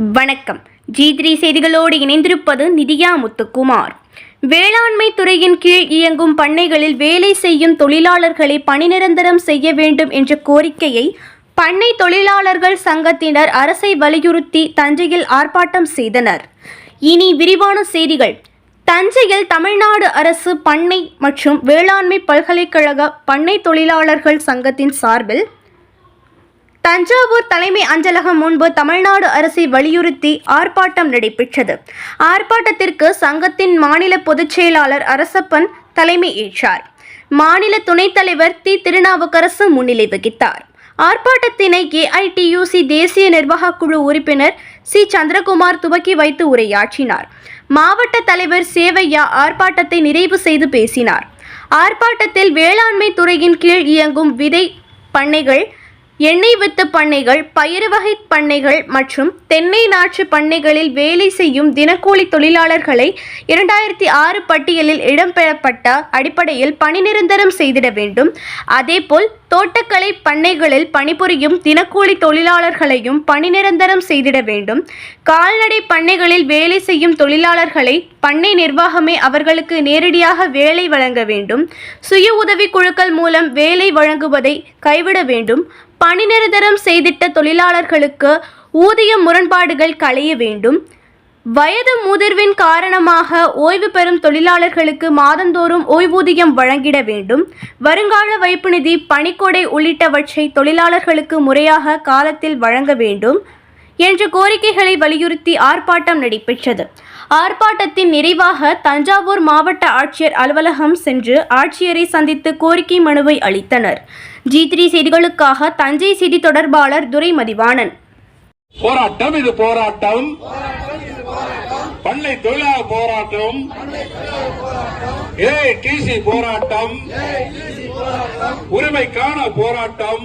வணக்கம். G three செய்திகளோடு இணைந்திருப்பது நிதியா முத்துக்குமார். வேளாண்மை துறையின் கீழ் இயங்கும் பண்ணைகளில் வேலை செய்யும் தொழிலாளர்களை பணி நிரந்தரம் செய்ய வேண்டும் என்ற கோரிக்கையை பண்ணை தொழிலாளர்கள் சங்கத்தினர் அரசை வலியுறுத்தி தஞ்சையில் ஆர்ப்பாட்டம் செய்தனர். இனி விரிவான செய்திகள். தஞ்சையில் தமிழ்நாடு அரசு பண்ணை மற்றும் வேளாண்மை பல்கலைக்கழக பண்ணை தொழிலாளர்கள் சங்கத்தின் சார்பில் தஞ்சாவூர் தலைமை அஞ்சலகம் முன்பு தமிழ்நாடு அரசை வலியுறுத்தி ஆர்ப்பாட்டம் நடைபெற்றது. ஆர்ப்பாட்டத்திற்கு சங்கத்தின் மாநில பொதுச் செயலாளர் அரசப்பன் தலைமை ஏற்றார். மாநில துணைத் தலைவர் தி. திருநாவுக்கரசு முன்னிலை வகித்தார். ஆர்ப்பாட்டத்தினை ஏஐடியூசி தேசிய நிர்வாக குழு உறுப்பினர் சி. சந்திரகுமார் துவக்கி வைத்து உரையாற்றினார். மாவட்ட தலைவர் சேவையா ஆர்ப்பாட்டத்தை நிறைவு செய்து பேசினார். ஆர்ப்பாட்டத்தில் வேளாண்மை துறையின் கீழ் இயங்கும் விதை பண்ணைகள் எண்ணெய் வித்து பண்ணைகள் பயிறு வகை பண்ணைகள் மற்றும் தென்னை நாற்று பண்ணைகளில் வேலை செய்யும் தினக்கூலி தொழிலாளர்களை இரண்டாயிரத்தி ஆறு பட்டியலில் இடம்பெறப்பட்ட அடிப்படையில் பணி நிரந்தரம் செய்திட வேண்டும். அதேபோல் தோட்டக்கலை பண்ணைகளில் பணிபுரியும் தினக்கூலி தொழிலாளர்களையும் பணி நிரந்தரம் செய்திட வேண்டும். கால்நடை பண்ணைகளில் வேலை செய்யும் தொழிலாளர்களை பண்ணை நிர்வாகமே அவர்களுக்கு நேரடியாக வேலை வழங்க வேண்டும். சுய உதவி குழுக்கள் மூலம் வேலை வழங்குவதை கைவிட வேண்டும். பணி நிரந்தரம் செய்திட்ட தொழிலாளர்களுக்கு ஊதிய முரண்பாடுகள் களைய வேண்டும். வயது முதிர்வின் காரணமாக ஓய்வு பெறும் தொழிலாளர்களுக்கு மாதந்தோறும் ஓய்வூதியம் வழங்கிட வேண்டும். வருங்கால வைப்பு நிதி பணிக்கொடை உள்ளிட்டவற்றை தொழிலாளர்களுக்கு முறையாக காலத்தில் வழங்க வேண்டும். என்ற கோரிக்கைகளை வலியுறுத்தி ஆர்ப்பாட்டம் நடைபெற்றது. ஆர்ப்பாட்டத்தின் நிறைவாக தஞ்சாவூர் மாவட்ட ஆட்சியர் அலுவலகம் சென்று ஆட்சியரை சந்தித்து கோரிக்கை மனுவை அளித்தனர். ஜி த்ரீ செய்திகளுக்காக தஞ்சை செய்தி தொடர்பாளர் துரை மதிவாணன் போராட்டம் இது போராட்டம். பண்ணை தொழிலாளர் போராட்டம். ஏ டிசி போராட்டம். உரிமைக்கான போராட்டம்.